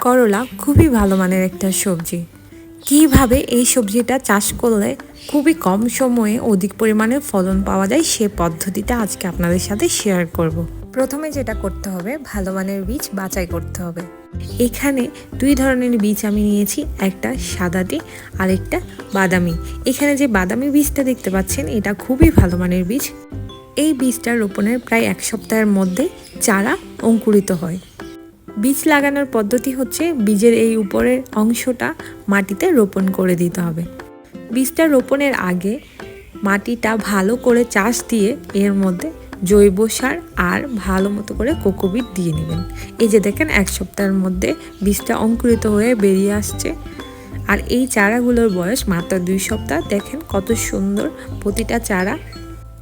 করলা খুবই ভালো মানের একটা সবজি। কীভাবে এই সবজিটা চাষ করলে খুবই কম সময়ে অধিক পরিমাণে ফলন পাওয়া যায় সে পদ্ধতিটা আজকে আপনাদের সাথে শেয়ার করব। প্রথমে যেটা করতে হবে, ভালো মানের বীজ বাছাই করতে হবে। এখানে দুই ধরনের বীজ আমি নিয়েছি, একটা সাদাটি আর একটা বাদামি। এখানে যে বাদামি বীজটা দেখতে পাচ্ছেন, এটা খুবই ভালো মানের বীজ। এই বীজটা রোপণের প্রায় এক সপ্তাহের মধ্যে চারা অঙ্কুরিত হয়। বীজ লাগানোর পদ্ধতি হচ্ছে বীজের এই উপরের অংশটা মাটিতে রোপণ করে দিতে হবে। বীজটা রোপণের আগে মাটিটা ভালো করে চাষ দিয়ে এর মধ্যে জৈব সার আর ভালো মতো করে কোকোবিট দিয়ে নেবেন। এই যে দেখেন, এক সপ্তাহের মধ্যে বীজটা অঙ্কুরিত হয়ে বেরিয়ে আসছে। আর এই চারাগুলোর বয়স মাত্র দুই সপ্তাহ। দেখেন কত সুন্দর প্রতিটা চারা।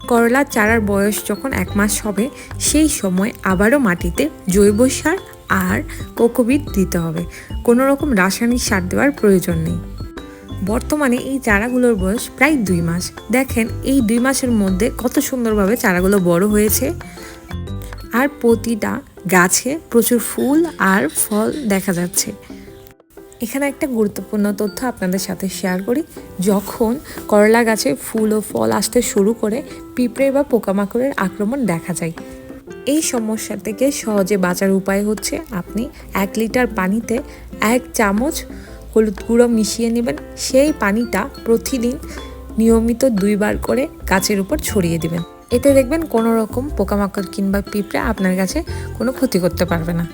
করলার চারার বয়স যখন এক মাস হবে, সেই সময় আবারও মাটিতে জৈব সার আর কোকোবিট দিতে হবে। কোনো রকম রাসায়নিক সার দেওয়ার প্রয়োজন নেই। বর্তমানে এই চারাগুলোর বয়স প্রায় দুই মাস। দেখেন, এই দুই মাসের মধ্যে কত সুন্দরভাবে চারাগুলো বড় হয়েছে। আর প্রতিটা গাছে প্রচুর ফুল আর ফল দেখা যাচ্ছে। এখানে একটা গুরুত্বপূর্ণ তথ্য আপনাদের সাথে শেয়ার করি। যখন করলা গাছে ফুল ও ফল আসতে শুরু করে, পিঁপড়ে বা পোকামাকড়ের আক্রমণ দেখা যায় এই সমস্যা থেকে সহজে বাঁচার উপায় হচ্ছে আপনি এক লিটার পানিতে এক চামচ হলুদ গুঁড়ো মিশিয়ে নেবেন। সেই পানিটা প্রতিদিন নিয়মিত দুইবার করে গাছের উপর ছড়িয়ে দিবেন। এতে দেখবেন কোনো রকম পোকামাকড় কিংবা পিঁপড়ে আপনার কাছে কোনো ক্ষতি করতে পারবে না।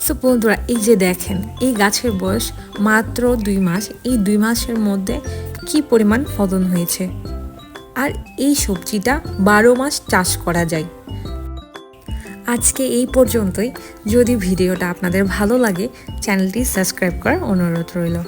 সো বন্ধুরা, এই যে দেখেন, এই গাছের বয়স মাত্র দুই মাস। এই দুই মাসের মধ্যে কি পরিমাণ ফলন হয়েছে? আর এই সবজিটা বারো মাস চাষ করা যায়। আজকে এই পর্যন্তই। যদি ভিডিওটা আপনাদের ভালো লাগে চ্যানেলটি সাবস্ক্রাইব করার অনুরোধ রইল।